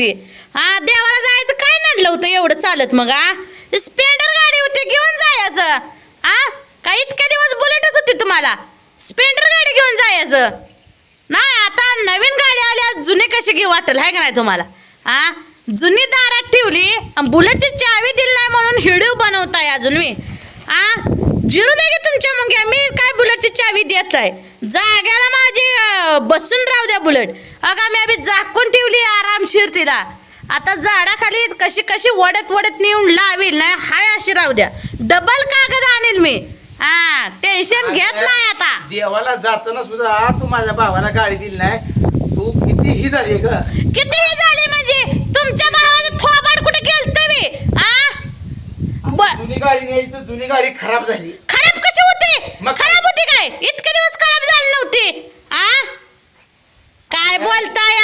ती हा देवाला जायचं काय नाणलं होतं एवढं चालत मग हा? स्पेंडर गाडी होती घेऊन जायचं. हा? काय इतके दिवस बुलेटच होती तुम्हाला? स्पेंडर गाडी घेऊन जायचं. नाही आता नवीन गाडी आल्या जुनी कशी घेऊ वाटेल आहे का नाही तुम्हाला? हा? जुनी दारात ठेवली बुलेटची चावी दिली नाही म्हणून हिडिओ बनवताय अजून मी. हा? जिरू दे की तुमच्या मुंग्या मी काय बुलेटची चावी देत आहे जाग्याला माझी बसून राहू द्या बुलेट. अगा मी आम्ही झाकून ठेवली आरामशीर तिला आता झाडाखाली कशी कशी वडत वडत नेऊन लावील नाही हाय अशी राहू द्या. डबल कागद आणील मी. हा टेन्शन घेत नाही आता. देवाला जाताना सुद्धा तू माझ्या भावाला गाडी दिली नाही. तू किती ही झाली ग. किती वेळ झाली म्हणजे? तुमच्या भावाचं थोबाड कुठे गेलत मी? आ? ब- जुनी गाडी नाही तर जुनी गाडी खराब झाली. मग काय? खराब होती काय? इतके दिवस खराब झाली नव्हती. आ? काय बोलताय?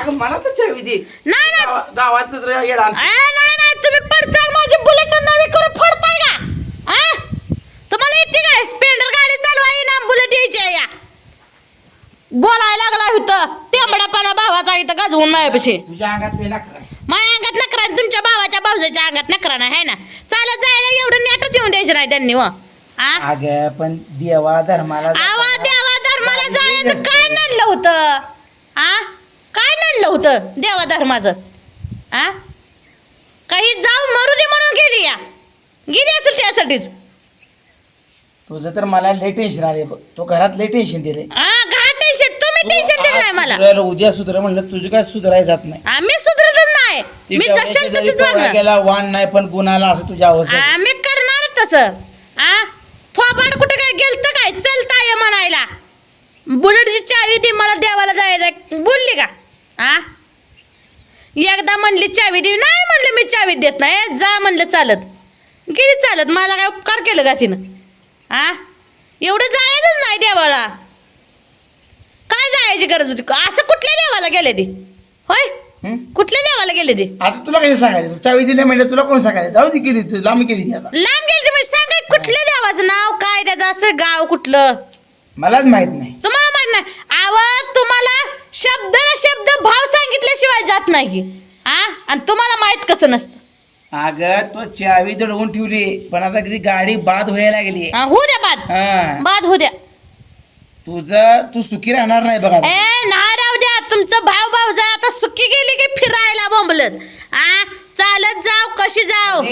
अगं मला तर चावी दे. नाही ना गावा- गावात तर येडा आ, नाही नाही. तुम्ही पडचाल माझी बुलेट नवी करून फोडताय का? आ? तुम्हाला येते काय? स्पेंडर गाडी चालवाय ना बुलेट यायची या. बोलायला लागला होतं तेंबडापणा भावाचा इथं गाजवून मायापाशी. तुझ्या अंगात लेला खरा माझ्या अंगात नकरा तुमच्या भावाच्या भाऊजाच्या अंगात नकरा नाही है ना? चालत जायला एवढं नेटच येऊन द्यायचं नाही त्यांनी व. आ? अगं पण देवा धर्माला आवा देवा धर्माला जायचं. काय नडलं होतं? आ? काय नडलं होतं देवा धर्माचं? आ? काही जाऊ मरू दे म्हणून गेली या. गेली असेल त्यासाठीच. तुझं तर मला लय टेन्शन आले बघ. तो घरात लय टेन्शन दिले आ घाट टेन्शन तुम्ही टेन्शन दिलं नाही मला. उद्या सुधार म्हणलं तुझं काय सुधारायला जात नाही. आम्ही सुधरतच नाही. ती मी जशाल जरी तसंच वागणार. गेला वाण नाही पण गुन्हाला असं तुझ्या अवस्था आम्ही करणार तसं आ थोबाड कुठे काय गेलत काय चलताय म्हणायला बुलेटची चावी दे मला देवाला जायचं बोलली का? आ? एकदा म्हणली चावी दे नाही म्हणलं मी चावी देत नाही. जा म्हणलं चालत. गेली चालत मला काय उपकार केलं का तिनं? आ? एवढं जायचंच नाही देवाला. काय जायची गरज होती? असं कुठल्या देवाला गेले ते? होय? कुठल्या देवाला गेले ते? आता तुला काही सांगायचं? चावी दिल्या म्हणजे तुला कोण सांगायचं? जाऊ दे केली तू लांब केली लांब गेले तुम्ही सांगा कुठल्या देवाचं नाव काय त्याचं असं गाव कुठलं? मलाच माहीत नाही. आवाज तुम्हाला शब्द ना शब्द भाव सांगितल्याशिवाय जात नाही. की आणि तुम्हाला माहीत कसं नसतं? अगं तो चावी दडवून ठेवली पण आता किती गाडी बाद व्हायला लागली. हा, होऊ द्या बाद. हा. बाद होऊ द्या. तुझं तू सुखी राहणार नाही बघा. ए नाही राहू द्या. तुमचं भाव भाव जा आता सुकी गेली की फिरायला बोंबलत. आ चालत जाव कशी जाव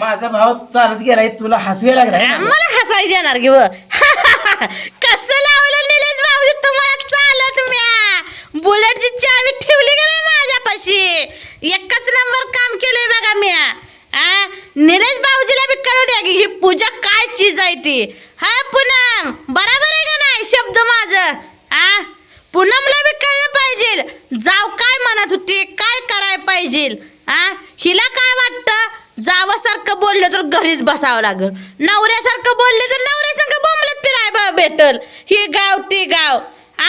माझा भाव चालत गेलाय तुला हसू यायला लागलाय ना? मला हसायला येणार की व. कसं लावलं निलेश भाऊजी तुम्हाला चालत म्या बुलेटची चावी ठेवली का नाही माझ्यापाशी एकच नंबर काम केलंय बघा म्या आ निलेश भाऊजीला ना की ही पूजा काय चीज आहे ती? हा पूनम बरोबर आहे का नाही शब्द माझं? आ? पूनमला बी कळलं पाहिजे जाव काय म्हणत होती काय कराय पाहिजे आ? हिला काय वाटतं? जावासारखं बोललं तर घरीच बसावं लागल. नवऱ्यासारखं बोलले तर नवऱ्यासारखं बोंबलत फिराय बा भेटल. हे गाव ते गाव.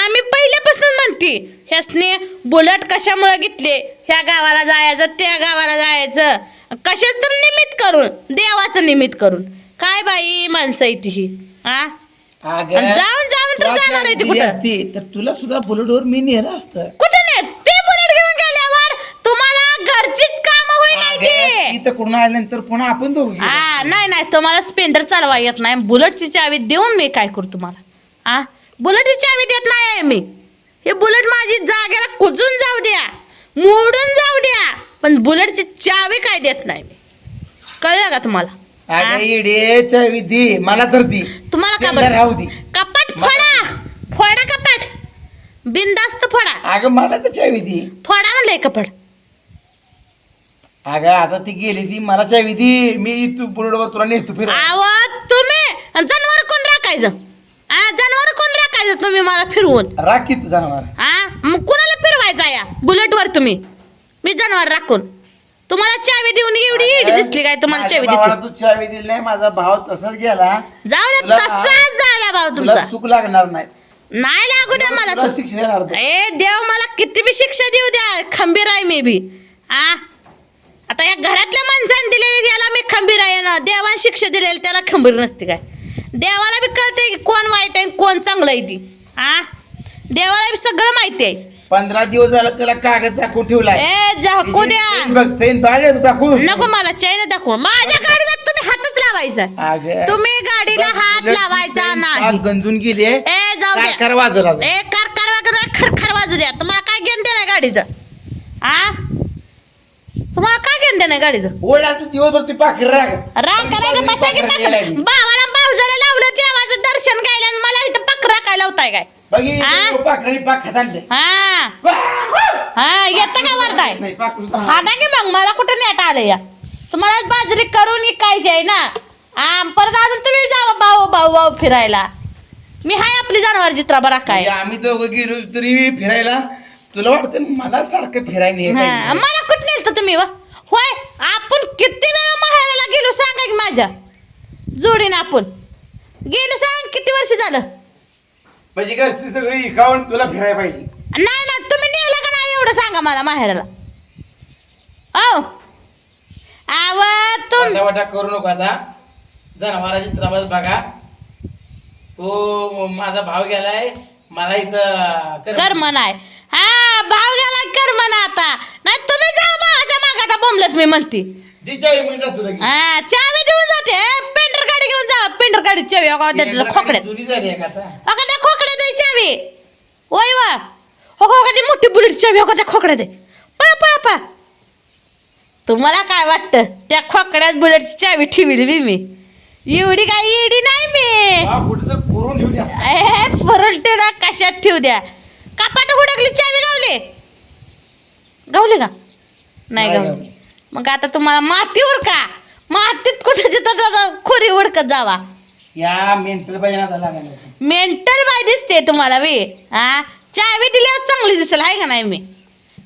आम्ही पहिल्यापासून म्हणते ह्यासने बुलट कशामुळे घेतले? ह्या गावाला जायचं त्या गावाला जायचं. कशाच तर निमित्त करून देवाचं निमित्त करून. काय बाई माणसं आहे ती ही अगं, आणि जाऊन जाऊन तर तुला जाणार आहे ती दिली कुठं? असती तर तुला सुद्धा बुलेटवर मी नेलं असतं. कुठे नाही ते बुलेट घेऊन गेल्यावर तुम्हाला घरचीच काम होईल नाही ती. इथं कोण आल्यानंतर पुन्हा आपण दोघं गेलो. नाही नाही तुम्हाला स्पेंडर चालवा येत नाही. बुलेटची चावी देऊन मी काय करू तुम्हाला? आ? बुलेटची चावी देत नाही आहे मी. हे बुलेट माझी जागेला कुजून जाऊ द्या. मोडून जाऊ द्या. पण बुलेटची चावी काय देत नाही मी. कळलं का तुम्हाला? इडे चावी दे. मला तर दे. तुम्हाला का त्यांना बरं? राहू दे. कपाट फोडा. फोडा कपाट. बिंदास्त फोडा. अगं मला तर चावी दे. फोडा म्हणलंय कपाट. अगं आता ती गेली ती मला चावी दे. मी तू बुलेटवर तुला नेतो फिर आव तुम्ही जनावर कोण राखायचं? आ जनावर कोण राखायचं तुम्ही मला फिरवून? राखी तू जनावर. आ मग कुणाला फिरवायचा या? बुलेटवर तुम्ही? मी जनावर राखून. तुम्हाला चावी देऊन एवढी इडी दिसली काय तुम्हाला माझ्या चावी भावाला देते तू चावी दिली नाही माझा भाव तसाच गेला. जाऊ दे तुला- तसाच झाला भाऊ तुला तुमचा. सुख लागणार नाही. नाही लागू द्या मला तुला सुख. शिक्षण येणार बघ. ए देव मला किती बी शिक्षा देऊ द्या. खंबीर आहे मी बी. आ? आता या घरातल्या माणसाने दिलेली याला मी खंबीर आहे ना. देवाने शिक्षा दिलेली त्याला खंबीर नसते काय? देवाला बी कळते की कोण वाईट आहे आणि कोण चांगलं आहे ती. आ? देवाला बी सगळं माहिती आहे. पंधरा दिवस झाला त्याला कागद दाखवून ठेवलाय. ए झाकू द्या. चैन बघ चैन पाहिजे दाखवू. नको मला चैन दाखव. माझ्या गाडीला तुम्ही हातच लावायचा. तुम्ही गाडीला हात लावायचा नाही. गंजून गेली ए जाऊ काय द्या. कर वाजवला ए कार कार वगैरे खरखर वाजू द्या. तुम्हाला काय गाडीचं? आ? तुम्हाला काय घेणं देणं गाडीचं? ओढा तू दिवसभर ती पाखर राग. राग करायचं बसा की पाकर भावाला भावजाला लावलं देवाचं दर्शन मला इथं पकरा काय लावताय काय? बघी आ? पाखरांनी पाक खात आणले. हा. हा येतं का वरताय नाही हा की मग मला कुठं नेट आलं या? तुम्हाला बाजरी करून विकायची आहे ना? आ, परत अजून तुम्ही जावा भाऊ भाऊ भाऊ फिरायला. मी हाय आपली जनावर चित्रा बरा काय. म्हणजे आम्ही दोघं गेलो तरी फिरायला. तुला वाटतं मला सारखं फिरायला हा, पाहिजे. मला कुठं नेलतं तुम्ही व? होय आपण किती वेळा माहेराला गेलो सांगा की माझ्या? जोडीनं आपण. गेलो सांग किती वर्ष झालं? म्हणजे घरची सगळी खाऊन तुला फिरायला पाहिजे. नाही ना तुम्ही निघला का नाही एवढं सांगा मला माहेराला? औ. आव तुम वाटा करू नको आता. जनावराची त्रास बघा. तो माझा भाव गेलाय. मला इथं कर- कर्म नाही हा भाव गेला कर्म ना आता. नाही तुम्ही जा भावाच्या मागाता बोंबलत मी म्हणते. मिनिटात तुला. हा चावी देऊन जाते. पेंटर गाडी घेऊन जा. पेंटर गाडी चावी अगं त्यातलं खोकड्यात. जुनी झाली आहे का आता? अगं त्या खोकड्यात आहे चावी ओय वा. हो का मोठी बुलेट चावी हो का त्या खोकड्यात पळा पळा पळा. तुम्हाला काय वाटतं? त्या खोकड्यात बुलेटची चावी ठेवली बी मी. एवढी काय एवढी नाही मी. ए फरलते ना कशात ठेवू द्या. कापाट हुडकली चावी गावली. गावली का? नाही गावली. मग आता तुम्हाला मातीवर का मातीत कुठे जिथं खोरी उडकत जावा. या मेंटल पाहिजे मेंटल बाय दिसते तुम्हाला वे हा? चावी दिल्यावर चांगली दिसेल आहे का नाही मी?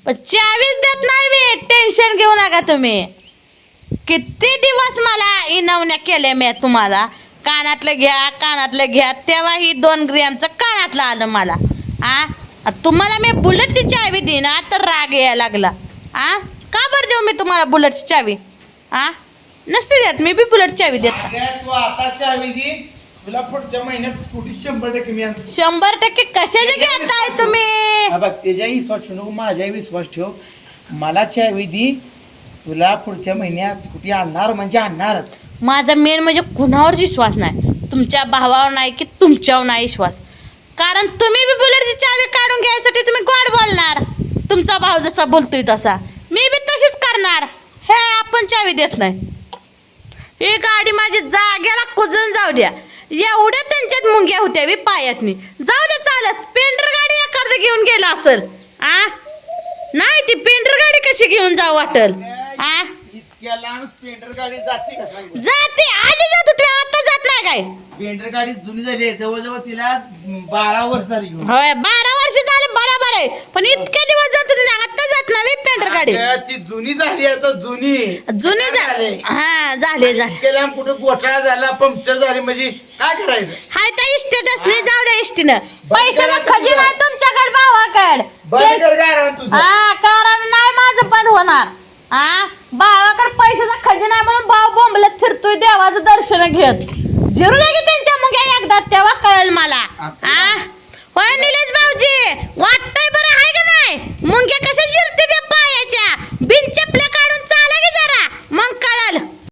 पण चावीच देत नाही मी टेन्शन घेऊ नका तुम्ही. किती दिवस मला इनवण्या केल्या मी तुम्हाला? कानातलं घ्या कानातलं घ्या तेव्हा ही दोन ग्रॅमचं कानातलं आलं मला. आ? तुम्हाला मी बुलेटची चावी देईना तर राग यायला लागला. आ? का बरं देऊ मी तुम्हाला बुलेटची चावी? आ? नसते देत मी बी बुलेट चावी देत आता चावी दे. तुला पुढच्या महिन्यात स्कूटी शंभर टक्के मी आणतो. शंभर टक्के कशाचे घेताय तुम्ही? हा बघ त्याच्याही विश्वास ठेव नको माझ्याही विश्वास ठेव. मला चावी दे. तुला पुढच्या महिन्यात स्कूटी आणणार म्हणजे आणणारच. माझा मेन म्हणजे कुणावर विश्वास नाही? तुमच्या भावावर नाही की तुमच्यावर नाही विश्वास? कारण तुम्ही बी बुलेटची चावी काढून घ्यायसाठी तुम्ही गोड बोलणार. तुमचा भाव जसा बोलतोय तसा. मी बी तशीच करणार. हे आपण चावी देत नाही. ही गाडी माझी जाग्याला कुजून जाऊ द्या. एवढ्या त्यांच्यात मुंग्या होत्या बी पायातनी. जाऊ दे चालत पेंटर गाडी एखादं घेऊन गेला असेल. आ? नाही ती पेंटर गाडी कशी घेऊन जाऊ वाटल? आ? इतक्या लांब स्प्लेंडर गाडी जाते का सांग बरं? जाते आधी जात होते आता जात नाही काय? स्प्लेंडर गाडी जुनी झाली आहे जवळजवळ तिला बारा वर्ष झाली घेऊन. होय बारा वर्ष झाले बरोबर आहे. पण इतके दिवस पेंटर गाडी. अगं, ती जुनी झाली आता जुनी. जुने? झाले हा झाले झाले. इतक्या लांब कुठं घोटाळा झाला पंक्चर झाली म्हणजे काय करायचं? हाय तर इष्टेतच नाही जाऊ द्या इष्टीनं. पैशाला खजिना आहे तुमच्याकडे बंद भावाकड कर गारण तुझं. हा कारण नाही माझं पण होणार. हा भावाकडे पैशाचा खजिना आहे म्हणून भाव बोंबलत फिरतोय देवाचं दर्शन घेत. जिरू की त्यांच्या मुंग्या एकदा तेव्हा कळेल मला. हा? होय निलेश भाऊजी वाटतंय बरं आहे का नाही? मुंग्या कशा जिरते